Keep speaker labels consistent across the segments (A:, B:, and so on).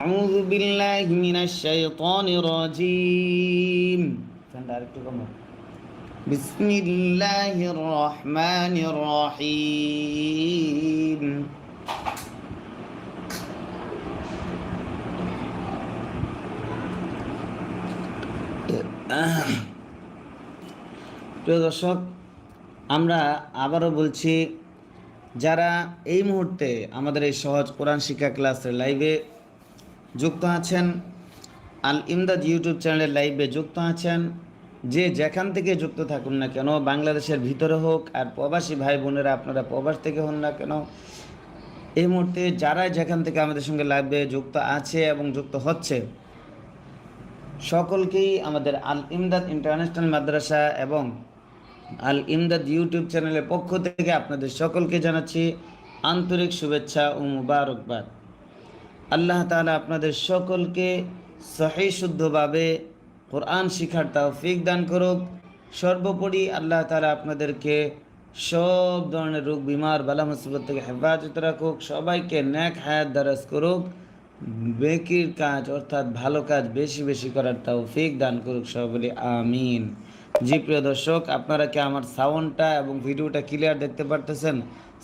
A: أعوذ بالله من الشيطان الرجيم بسم الله الرحمن الرحيم প্রিয় দর্শক আমরা আবারও বলছি যারা এই মুহূর্তে আমাদের এই সহজ কোরআন শিক্ষা ক্লাসের লাইভে যুক্ত আছেন আল ইমদাদ ইউটিউব চ্যানেলের লাইভে যুক্ত আছেন। যে যেখান থেকে যুক্ত থাকুন না কেন, বাংলাদেশের ভিতরে হোক আর প্রবাসী ভাই বোনেরা, আপনারা প্রবাস থেকে হন না কেন, এই মুহূর্তে যারা যেখান থেকে আমাদের সঙ্গে লাইভে যুক্ত আছে এবং যুক্ত হচ্ছে, সকলকেই আমাদের আল ইমদাদ ইন্টারন্যাশনাল মাদ্রাসা এবং আল ইমদাদ ইউটিউব চ্যানেলের পক্ষ থেকে আপনাদের সকলকে জানাচ্ছি আন্তরিক শুভেচ্ছা ও মুবারকবাদ। আল্লাহ তাআলা আপনাদের সকলকে সহি শুদ্ধভাবে কোরআন শিখার তৌফিক দান করুক। সর্বোপরি আল্লাহ তাআলা আপনাদেরকে সব ধরনের রোগ, বিমার, বালা মুসিবত থেকে হেফাজত রাখুক, সবাইকে ন্যাক হায়াত দারাজ করুক, বেকির কাজ অর্থাৎ ভালো কাজ বেশি বেশি করার তৌফিক দান করুক সব বলি আমিন। জি, প্রিয় দর্শক, আপনারা কি আমার সাউন্ডটা এবং ভিডিওটা ক্লিয়ার দেখতে পারতেছেন?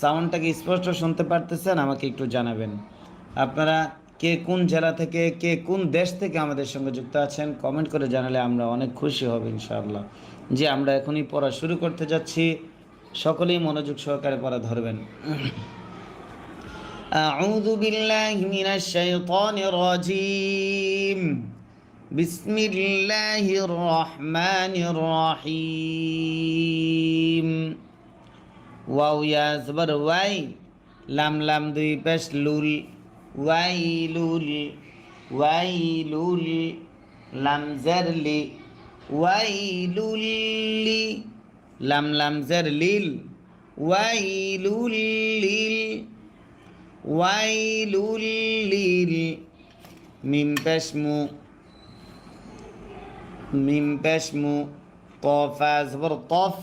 A: সাউন্ডটা কি স্পষ্ট শুনতে পারতেছেন? আমাকে একটু জানাবেন। আপনারা কে কোন জেলা থেকে কে কোন দেশ থেকে আমাদের সঙ্গে যুক্ত আছেন কমেন্ট করে জানালে আমরা অনেক খুশি হব ইনশাআল্লাহ জি আমরা এখনই পড়া শুরু করতে যাচ্ছি সকলেই মনোযোগ সহকারে পড়া ধরবেন أعوذ بالله من الشيطان الرجيم بسم الله الرحمن الرحيم ওয়াও ইয়া জবর ওয়াই লাম লাম দুই পেশ লুল ويلول ويلول لم زرلي ويلول ويل لي لم لم زر ليل ويل من بشمو ميم بشمو. قاف زبر قف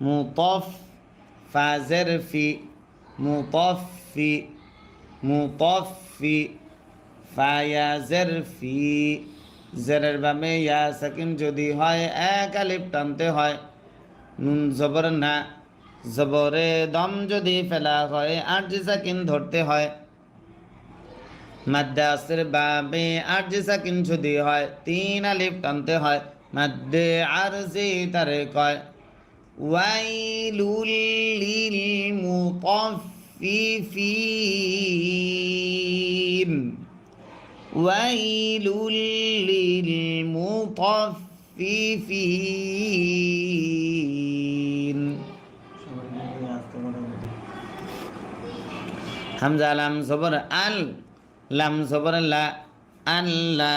A: مطف فزرفي مطفي মুতফি ফায়া জেরফি জেরের বামে ইয়া সাকিন যদি হয়, এক আলিফ টানতে হয়। নুন জবর না, জবরে দম যদি ফেলা হয় আর জি সাকিন ধরতে হয়। মাদ্রাসের বাবে আর জি সাকিন যদি হয়, তিন আলিফ টানতে হয়। মাদ্দে আর জি তারে কয়, ওয়াইলুল লিল মুতাফ ওয়াইলুল লিল মুতাফফিফিন হামজা লাম জবর আল লাম জবর লা আল্লা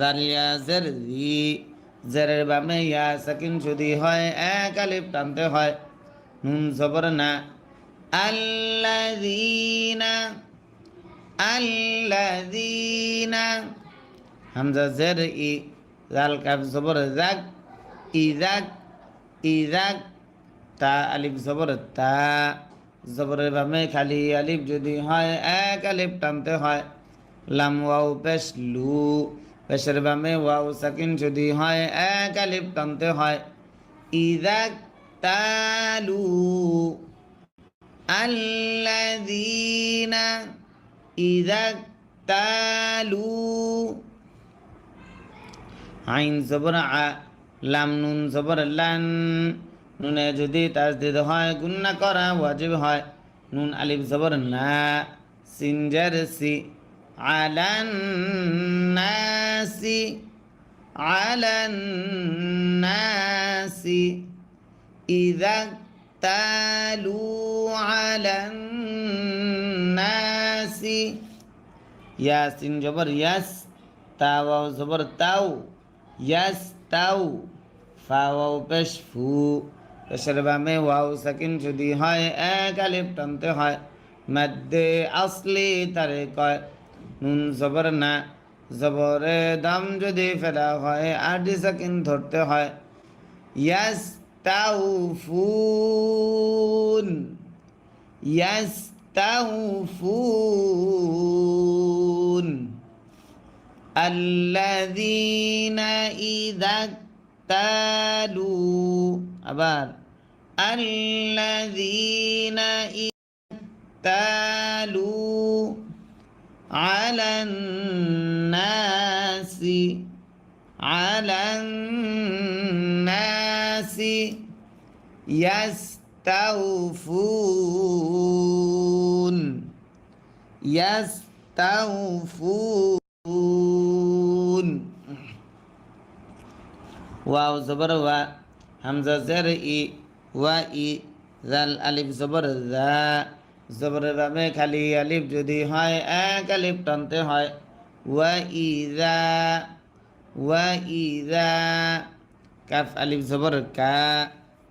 A: জালিয়া জের জি জেরের বামে ইয়া সাকিন যদি হয়, এক আলিফ টানতে হয়। নুন জবর না। জের ই জাল কাফ জবর জাক ইজাক ইজাক তা আলিফ জবর তা, জবরের বামে খালি আলিফ যদি হয়, এক আলিফ হয়। লাম ওয়াও পেশ লু বামে ওয়াও সাকিন যদি হয়, এক আলিফ হয়। ইজাক তালু ইজাক তালু আইন জবর আ লাম নুন জবর লান নুনে যদি তাজদিদ হয় গুন্না করা ওয়াজিব হয়। নুন আলিফ জবর না সিনজার সি, আলান নাসি আলান নাসি। ইযা তালু আলান নাসি ইয়াসিন জবর ইয়াস তাওয়াও জবর তাও ইয়াস তাও ফাওয়াও পেশ ফু পেশের বামে ওয়াও সাকিন যদি হয় এক আলিফ হয় মধ্যে আসলি তারে কয় নুন জবর না, জবরে দাম যদি ফেলা হয় আডি সাকিন ধরতে হয়। ইয়াস يستوفون يستوفون الذين إذا اكتالوا أبار الذين إذا اكتالوا على الناس على الناس يستوفون يستوفون واو زبر و همزة زر ই ওয়া ই জাল আলিফ জবর জা জবরের ভাবে খালি আলিফ যদি হয় এক আলিফ টানতে হয় ওয়া ইজা ওয়া ইজা কাফ আলিফ জবর কা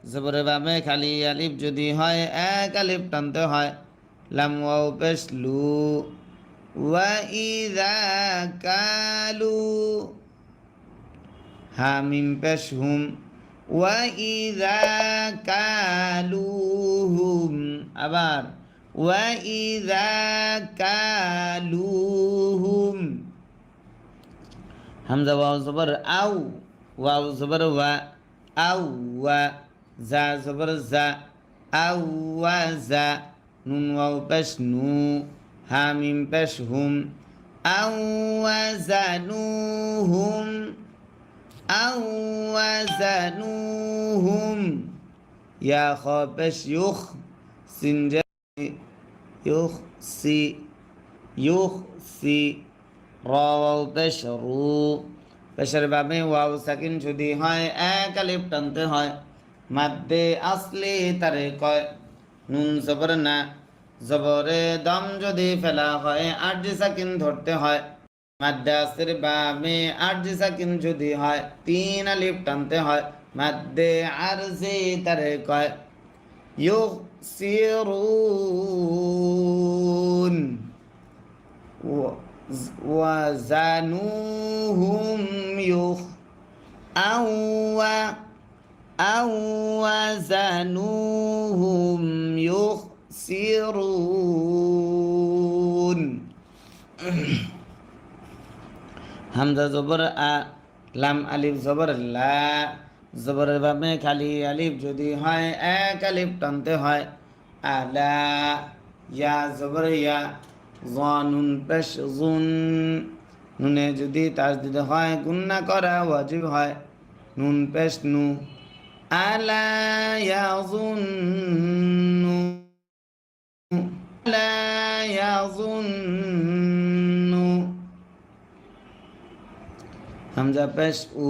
A: জবরে বামে খালি আলিফ যদি হয়, এক আলিফ টানতে হয়। লাম ওয়াও পেশ লু ওয়া ইযা কালু। হামিম পেশ হুম ওয়া ইদা কালুহুম। আবার, ওয়া ইদা কালুহুম। হামজা ওয়াও জবর আউ, ওয়াও জবর ওয়া, আউ, ওয়া। জা জবর জা আউয়া জা নুন ওয়াও পেশ নু হা মিম পেশ হুম আউয়াজানুহুম আউয়াজানুহুম ইয়া খ পেশ ইউখ সিন ইউখ সি ইউখ সি র ওয়াও পেশ রু পেশের বাবে ওয়াও সাকিন যদি হয় এক আলিফ টানতে হয় মাদ্দে আসলে তারে কয় নুন জবর না জবরে দম যদি ফেলা হয় আরজি সাকিন ধরতে হয় মাদ্দাসের বামে আরজি সাকিন যদি হয় তিন আলিফ টানতে হয় মাদ্দে আরজি তারে কয় يخسرون وزنوهم يخ أو أو وزنوهم يخسرون হামজা জবর আ লাম আলিফ জবর লা জবরের ভাবে খালি আলিফ যদি হয় এক আলিফ টানতে হয় আলা ইয়া জবর ইয়া জানুন পেশ জুন নুনে যদি তার দিতে হয় গুন্না করা ওয়াজিব হয় নুন পেশ নু আলা ইয়াজুন্নু আলা ইয়াজুন্নু হামজা পেশ উ,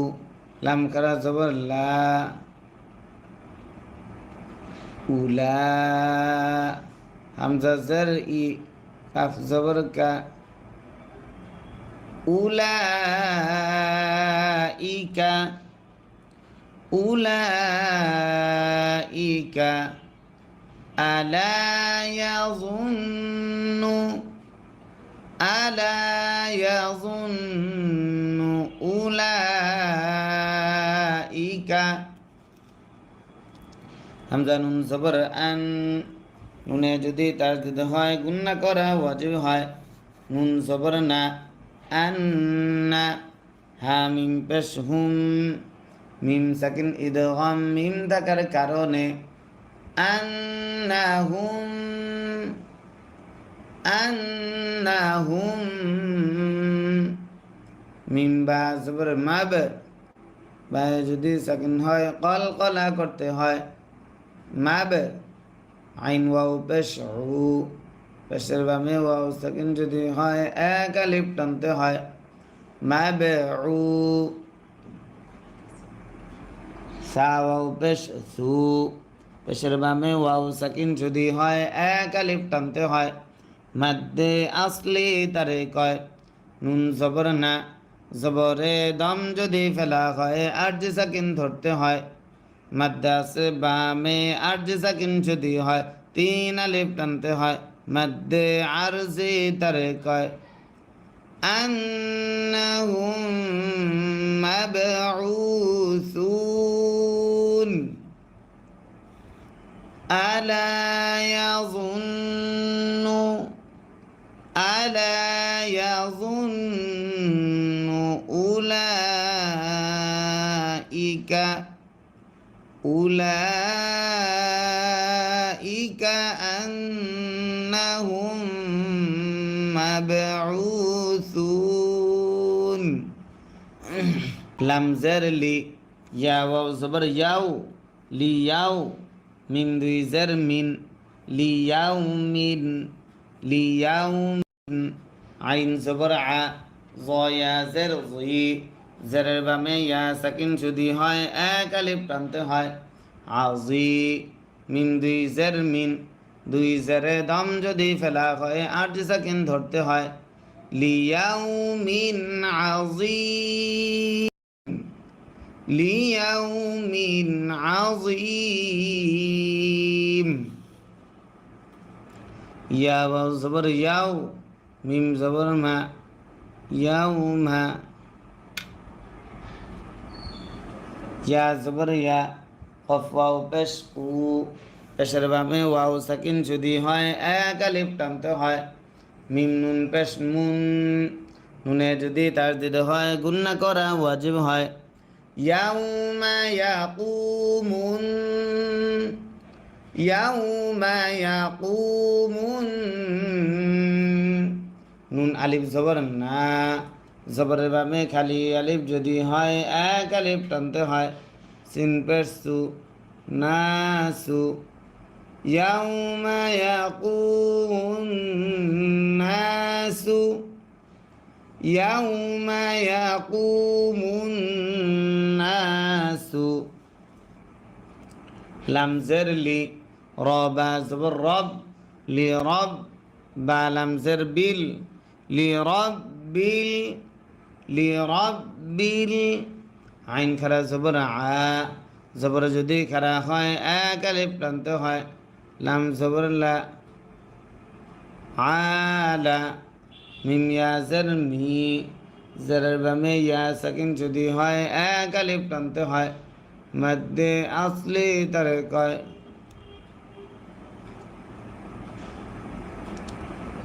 A: লাম করা জবর লা। উলা। হামজা জর ই, কাফ জবর কা। উলা ইকা আলা ইয়াযুন্নু আলা ইয়াযুন্নু উলাইকা। হামজা নুন জবর আন, নুনে যদি তার দিতে হয়, গুন্না করা ওয়াজিব হয়। নুন জবর না আন্না হা মিম পেশ হুম। মিম সাকিন ইদগাম মিম থাকার কারণে আন্নাহুম আন্নাহুম মিম বা জবর মাব, বা যদি সাকিন হয়, কল কলা করতে হয়, মাব, আইন ওয়াও পেশ পেশের বামে ওয়াও সাকিন যদি হয়, এক আলিফ টানতে হয়, মাব উ সা ওয়াও পেশ সু পেশের বামে ওয়াও সাকিন যদি হয় এক আলিফ টানতে হয় মাদ্দে আসলে তারে কয় নুন জবর না জবরে দম যদি ফেলা হয় আরজি সাকিন ধরতে হয় মাদ্দাসে বামে আরজি সাকিন যদি হয় তিন আলিফ টানতে হয় মাদ্দে আরজি তারে কয় أنهم مبعوثون ألا يظن ألا يظن أولئك أولئك أنهم مبعوثون. لم زر لي. লি ইয়াও জবর ইয়াও লি ইয়াও মিম দুই জার মিন লি ইয়াও মিন লি ইয়াও আইন জবর আ, জয়া জার জি, জারের বামে ইয়া সাকিন যদি হয়, এক আলিফ টানতে হয় আজি মিম দুই জার মিন, দুই জারে দম যদি ফেলা হয়, আট সাকিন ধরতে হয়, লিয়াও মিন আজি ليوم عظيم يا واو زبر ياو ميم زبر ما يوم يا زبر يا قف واو পেশ উ পেশের বামে ওয়াও সাকিন যদি হয় এক আলিফ টানতে হয় মিম নুন পেশ মুন নুনে যদি তার দিতে হয় গুন্না করা ওয়াজিব হয় يوم يقوم يوم يقوم নুন আলিফ জবর না জবরের বামে খালি আলিফ যদি হয় এক আলিফ টানতে হয় সিন পেরসু নাসু يوم يقوم الناس يوم يقوم الناس নাসু লামজের লি রব আজবর রব লি রব বা লামজের বিল লি রব বিল লি রব বিল আইন খারা জবর আ জবর যদি খারা হয়, এক আলিফ প্রান্ত হয়। লাম জবর লা আলা মিম ইয়াজের মি জারের বামে ইয়া সাকিন যদি হয়, এক আলিফ টানতে হয়। মধ্যে আসলে তারে কয়।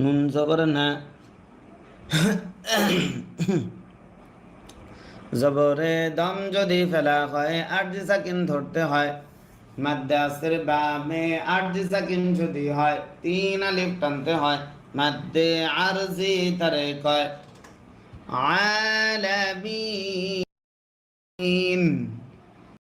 A: নুন জবর না। জবরে দম যদি ফেলা হয়, আট সাকিন ধরতে হয়। মাদ্দে আসের বামে আট সাকিন যদি হয়, তিন আলিফ টানতে হয়। মাদ্দে আরজি তারে কয়। عالمين.